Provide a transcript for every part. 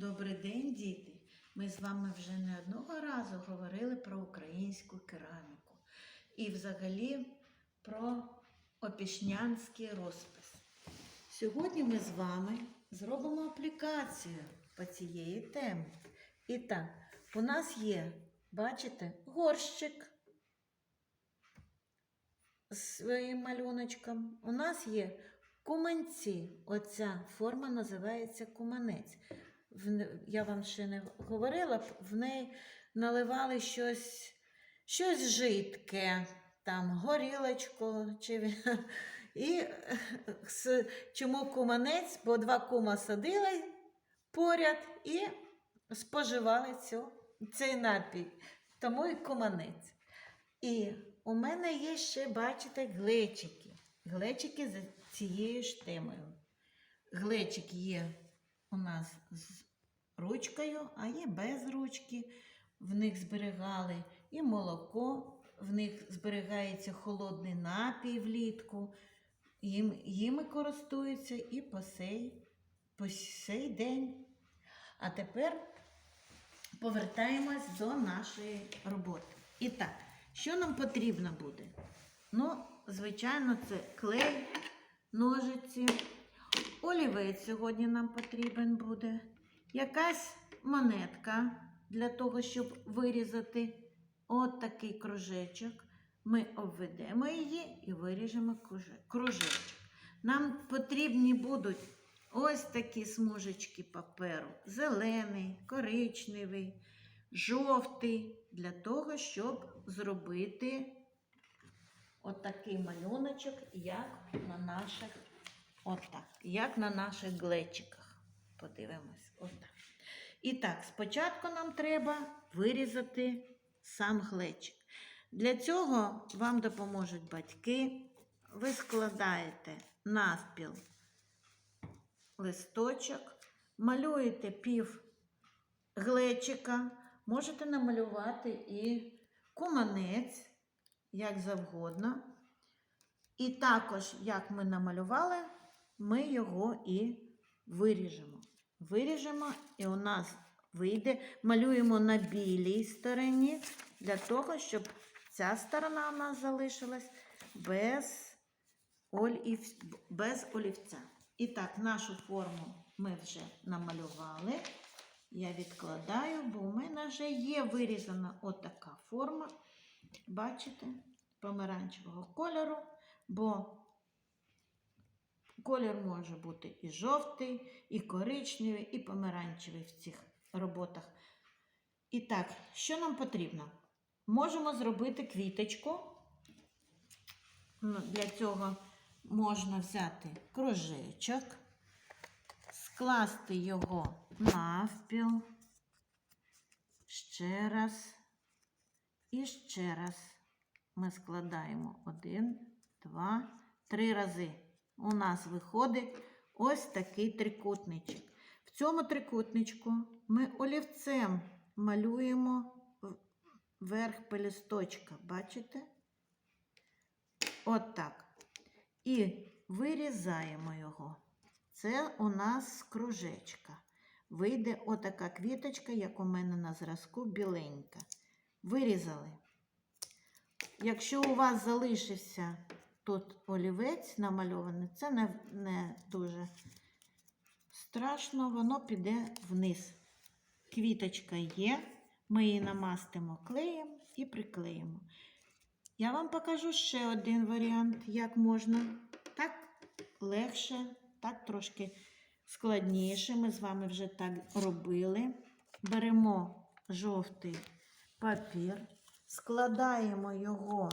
Добрий день, діти! Ми з вами вже не одного разу говорили про українську кераміку і взагалі про опішнянський розпис. Сьогодні ми з вами зробимо аплікацію по цієї темі. І так, у нас є, бачите, горщик з своїм малюночком. У нас є куманці. Оця форма називається куманець. Я вам ще не говорила, в неї наливали щось, щось жидке, там горілочку. Чи... І чому куманець? Бо два кума садили поряд і споживали цю, цей напій. Тому і куманець. І у мене є ще, бачите, глечики. Глечики за цією ж темою. Глечик є у нас з ручкою, а є без ручки. В них зберігали і молоко, в них зберігається холодний напій влітку. Їм, їми користуються і по сей, по сей день. А тепер повертаємось до нашої роботи. І так, що нам потрібно буде? Ну, звичайно, це клей, ножиці, олівець сьогодні нам потрібен буде. Якась монетка для того, щоб вирізати от кружечок. Ми обведемо її і виріжемо кружечок. Нам потрібні будуть ось такі смужечки паперу: зелений, коричневий, жовтий, для того, щоб зробити отакий малюночок, як на наших, отак, як на наших глечиках. Подивимось, отак. І так, спочатку нам треба вирізати сам глечик. Для цього вам допоможуть батьки. Ви складаєте навпіл листочок, малюєте пів глечика, можете намалювати і куманець, як завгодно. І також, як ми намалювали, ми його і виріжемо. Виріжемо, і у нас вийде, малюємо на білій стороні, для того, щоб ця сторона у нас залишилась без, олів... без олівця. І так, нашу форму ми вже намалювали. Я відкладаю, бо у мене вже є вирізана отака форма. Бачите, помаранчевого кольору, бо колір може бути і жовтий, і коричневий, і помаранчевий в цих роботах. І так, що нам потрібно? Можемо зробити квіточку. Ну, Для цього можна взяти кружечок, скласти його навпіл, ще раз і ще раз. Ми складаємо один, два, три рази. У нас виходить ось такий трикутничок. В цьому трикутничку ми олівцем малюємо верх пелісточка. Бачите? От так. І вирізаємо його. Це у нас кружечка. Вийде отака квіточка, як у мене на зразку, біленька. Вирізали. Якщо у вас залишився тут олівець намальований, це не, не дуже страшно, воно піде вниз. Квіточка є, ми її намастимо клеєм і приклеїмо. Я вам покажу ще один варіант, як можна. Так легше, так трошки складніше. Ми з вами вже так робили. Беремо жовтий папір, складаємо його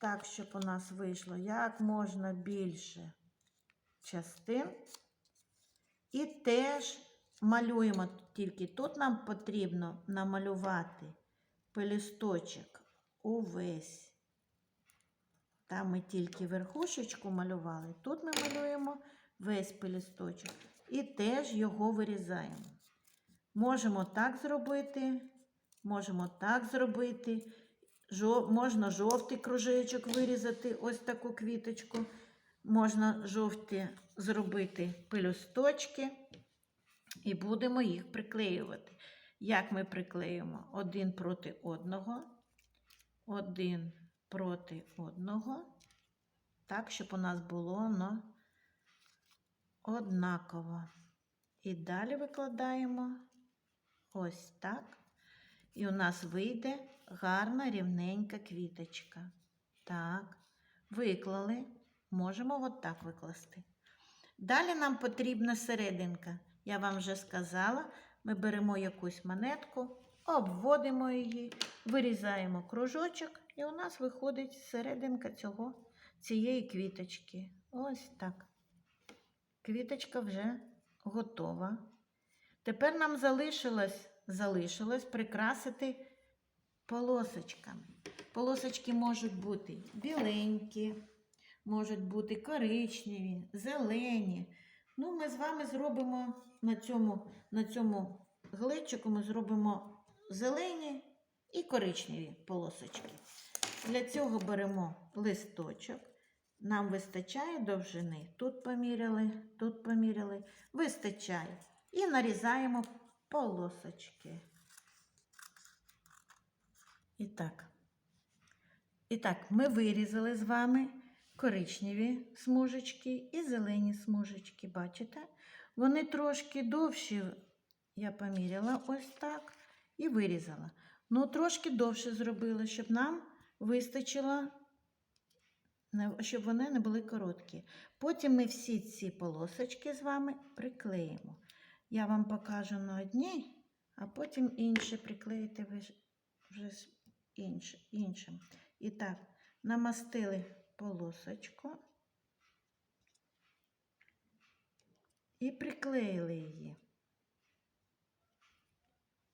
так, щоб у нас вийшло як можна більше частин. І теж малюємо, тільки тут нам потрібно намалювати пелісточок увесь. Там ми тільки верхушечку малювали, тут ми малюємо весь пелісточок і теж його вирізаємо. Можемо так зробити, можемо так зробити. Можна жовтий кружечок вирізати, ось таку квіточку. Можна жовті зробити пелюсточки. І будемо їх приклеювати. Як ми приклеїмо? Один проти одного, один проти одного, так, щоб у нас було воно однаково. І далі викладаємо ось так. І у нас вийде гарна рівненька квіточка. Так, виклали. Можемо от так викласти. Далі нам потрібна серединка. Я вам вже сказала, ми беремо якусь монетку, обводимо її, вирізаємо кружочок, і у нас виходить серединка цього, цієї квіточки. Ось так. Квіточка вже готова. Тепер нам залишилось, залишилось прикрасити полосочками. Полосочки можуть бути біленькі, можуть бути коричневі, зелені. Ну, ми з вами зробимо на цьому, на цьому глечику ми зробимо зелені і коричневі полосочки. Для цього беремо листочок. Нам вистачає довжини. Тут поміряли, тут поміряли. Вистачає. І нарізаємо полосочки. І так. І так, ми вирізали з вами коричневі смужечки і зелені смужечки. Бачите? Вони трошки довші, я поміряла ось так і вирізала. Ну, трошки довше зробила, щоб нам вистачило, щоб вони не були короткі. Потім ми всі ці полосочки з вами приклеїмо. Я вам покажу на одній, а потім інші приклеїти ви вже іншим. І так, намастили полосочку і приклеїли її.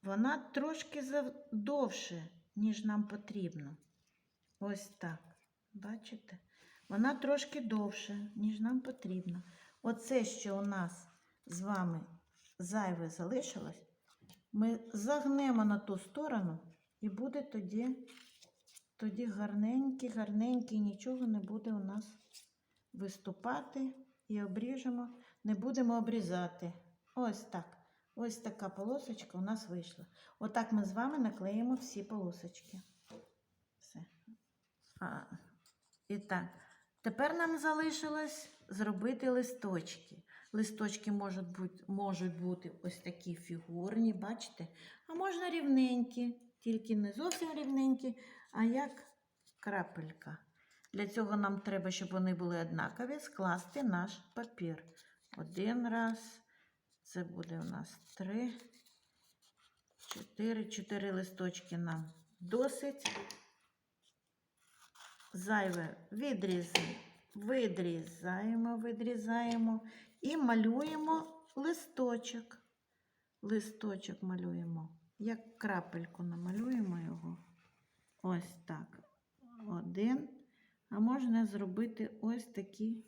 Вона трошки довше, ніж нам потрібно. Ось так. Бачите? Вона трошки довше, ніж нам потрібно. Оце, що у нас з вами зайве залишилось, ми загнемо на ту сторону і буде тоді, тоді гарненький, гарненький, нічого не буде у нас виступати і обріжемо, не будемо обрізати. Ось так. Ось така полосочка у нас вийшла. Отак ми з вами наклеїмо всі полосочки. Все. А, і так. Тепер нам залишилось зробити листочки. Листочки можуть бути, можуть бути ось такі фігурні, бачите? А можна рівненькі, тільки не зовсім рівненькі, а як крапелька. Для цього нам треба, щоб вони були однакові, скласти наш папір. Один раз. Це буде у нас три, чотири. Чотири листочки нам досить. Зайве відрізаємо, відрізаємо, відрізаємо і малюємо листочок. Листочок малюємо. Як крапельку намалюємо його. Ось так. Один. А можна зробити ось такий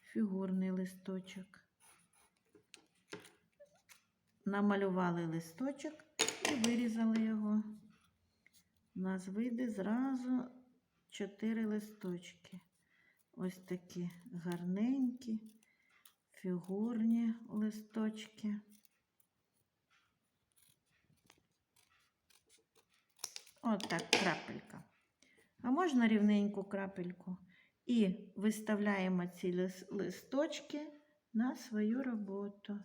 фігурний листочок. Намалювали листочок і вирізали його. У нас вийде зразу чотири листочки. Ось такі гарненькі, фігурні листочки. Отак крапелька. А можна рівненьку крапельку. І виставляємо ці листочки на свою роботу.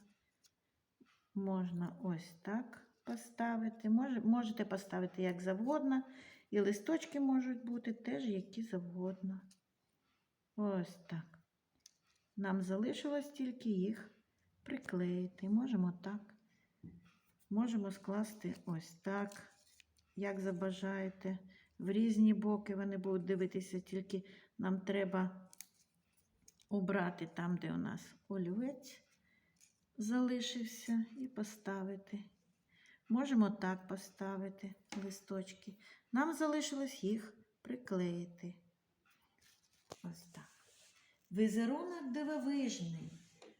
Можна ось так поставити. Можете поставити як завгодно. І листочки можуть бути теж які завгодно. Ось так. Нам залишилось тільки їх приклеїти. Можемо так. Можемо скласти ось так, як забажаєте. В різні боки вони будуть дивитися, тільки нам треба убрати там, де у нас олівець залишився, і поставити. Можемо так поставити листочки. Нам залишилось їх приклеїти. Ось так. Візерунок дивовижний,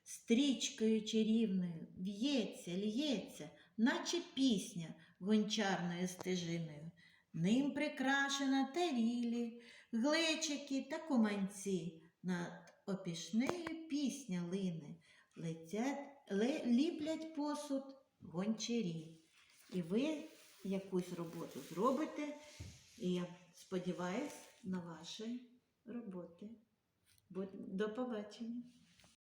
стрічкою чарівною в'ється, л'ється, наче пісня гончарною стежиною. Ним прикрашена тарілі, глечики та куманці. Над опішнею пісня лине. Летять ле- ліплять посуд гончарі. І ви якусь роботу зробите, і я сподіваюся на ваші роботи. До побачення.